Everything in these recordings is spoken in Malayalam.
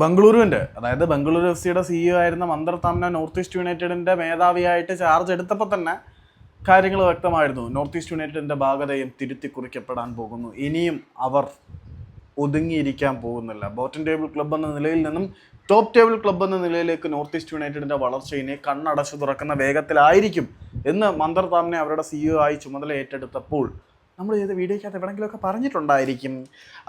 ബംഗളൂരുവിന്റെ അതായത് ബംഗളൂരു എഫ് സിയുടെ സിഇഒ ആയിരുന്ന മന്ദർ നോർത്ത് ഈസ്റ്റ് യുണൈറ്റഡിന്റെ മേധാവിയായിട്ട് ചാർജ് എടുത്തപ്പോൾ തന്നെ കാര്യങ്ങൾ വ്യക്തമായിരുന്നു. നോർത്ത് ഈസ്റ്റ് യുണൈറ്റഡിന്റെ ഭാഗതയും തിരുത്തി കുറിക്കപ്പെടാൻ പോകുന്നു. ഇനിയും അവർ ഒതുങ്ങിയിരിക്കാൻ പോകുന്നില്ല. ബോട്ടം ടേബിൾ ക്ലബ് എന്ന നിലയിൽ നിന്നും ടോപ്പ് ടേബിൾ ക്ലബ് എന്ന നിലയിലേക്ക് നോർത്ത് ഈസ്റ്റ് യുണൈറ്റഡിന്റെ വളർച്ചയിനെ കണ്ണടച്ചു തുറക്കുന്ന വേഗത്തിലായിരിക്കും എന്ന് മന്ദർ അവരുടെ സിഇഒ ആയി ചുമതല ഏറ്റെടുത്തപ്പോൾ നമ്മൾ ചെയ്ത വീഡിയോക്കകത്ത് എവിടെയെങ്കിലുമൊക്കെ പറഞ്ഞിട്ടുണ്ടായിരിക്കും.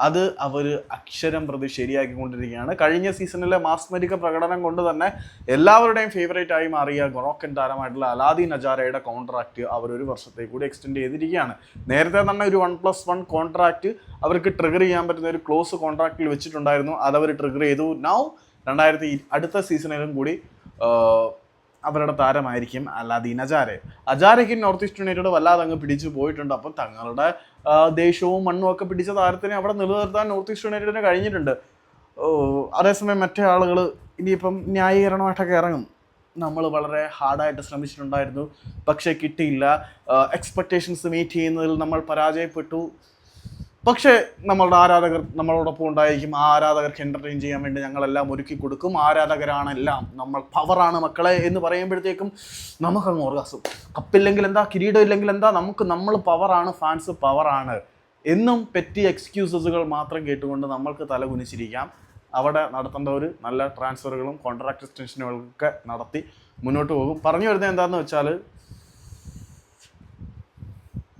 അത് അവർ അക്ഷരം പ്രതി ശരിയാക്കിക്കൊണ്ടിരിക്കുകയാണ്. കഴിഞ്ഞ സീസണിലെ മാസ്മരിക പ്രകടനം കൊണ്ട് തന്നെ എല്ലാവരുടെയും ഫേവറേറ്റ് ആയി മാറിയ ഗൊറോക്കൻ താരമായിട്ടുള്ള അലാദി നജാരയുടെ കോൺട്രാക്റ്റ് അവർ ഒരു വർഷത്തേക്ക് കൂടി എക്സ്റ്റെൻഡ് ചെയ്തിരിക്കുകയാണ്. നേരത്തെ തന്നെ ഒരു വൺ പ്ലസ് വൺ കോൺട്രാക്റ്റ് അവർക്ക് ട്രിഗർ ചെയ്യാൻ പറ്റുന്ന ഒരു ക്ലോസ് കോൺട്രാക്റ്റിൽ വെച്ചിട്ടുണ്ടായിരുന്നു. അത് ട്രിഗർ ചെയ്തു. നൗ രണ്ടായിരത്തി അടുത്ത സീസണിലും കൂടി അവരുടെ താരമായിരിക്കും. അല്ലാദീൻ അജാരെ അജാരയ്ക്ക് നോർത്ത് ഈസ്റ്റ് യുണൈറ്റഡ് വല്ലാതെ അങ്ങ് പിടിച്ചു പോയിട്ടുണ്ട്. അപ്പം തങ്ങളുടെ ദേശവും മണ്ണും ഒക്കെ പിടിച്ച താരത്തിനെ അവിടെ നിലനിർത്താൻ നോർത്ത് ഈസ്റ്റ് യുണൈറ്റഡിന് കഴിഞ്ഞിട്ടുണ്ട്. അതേസമയം മറ്റേ ആളുകൾ ഇനിയിപ്പം ന്യായീകരണമായിട്ടൊക്കെ ഇറങ്ങും. നമ്മൾ വളരെ ഹാർഡായിട്ട് ശ്രമിച്ചിട്ടുണ്ടായിരുന്നു. പക്ഷേ കിട്ടിയില്ല. എക്സ്പെക്റ്റേഷൻസ് മീറ്റ് ചെയ്യുന്നതിൽ നമ്മൾ പരാജയപ്പെട്ടു. പക്ഷേ നമ്മളുടെ ആരാധകർ നമ്മളോടൊപ്പം ഉണ്ടായിരിക്കും. ആ ആരാധകർക്ക് എന്റർടൈൻ ചെയ്യാൻ വേണ്ടി ഞങ്ങളെല്ലാം ഒരുക്കി കൊടുക്കും. ആരാധകരാണ് എല്ലാം നമ്മൾ പവറാണ് മക്കളെ എന്ന് പറയുമ്പോഴത്തേക്കും നമുക്കങ്ങ് ഓർഗാസും കപ്പില്ലെങ്കിൽ എന്താ? കിരീടം ഇല്ലെങ്കിൽ എന്താ? നമുക്ക് നമ്മൾ പവറാണ് ഫാൻസ് പവറാണ് എന്നും പെറ്റി എക്സ്ക്യൂസസുകൾ മാത്രം കേട്ടുകൊണ്ട് നമ്മൾക്ക് തല കുനിച്ചിരിക്കാം. അവിടെ നടത്തേണ്ട ഒരു നല്ല ട്രാൻസ്ഫറുകളും കോൺട്രാക്ട് എക്സ്റ്റൻഷനുകളൊക്കെ നടത്തി മുന്നോട്ട് പോകും. പറഞ്ഞു വരുന്നത് എന്താണെന്ന് വെച്ചാൽ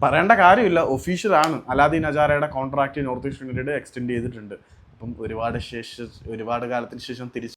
പറയേണ്ട കാര്യമില്ല. ഒഫീഷ്യലാണ്. Aladdin അജാരയുടെ contract North East United extend ചെയ്തിട്ടുണ്ട്. അപ്പം ഒരുപാട് ശേഷം ഒരുപാട് കാലത്തിന് ശേഷം തിരിച്ച്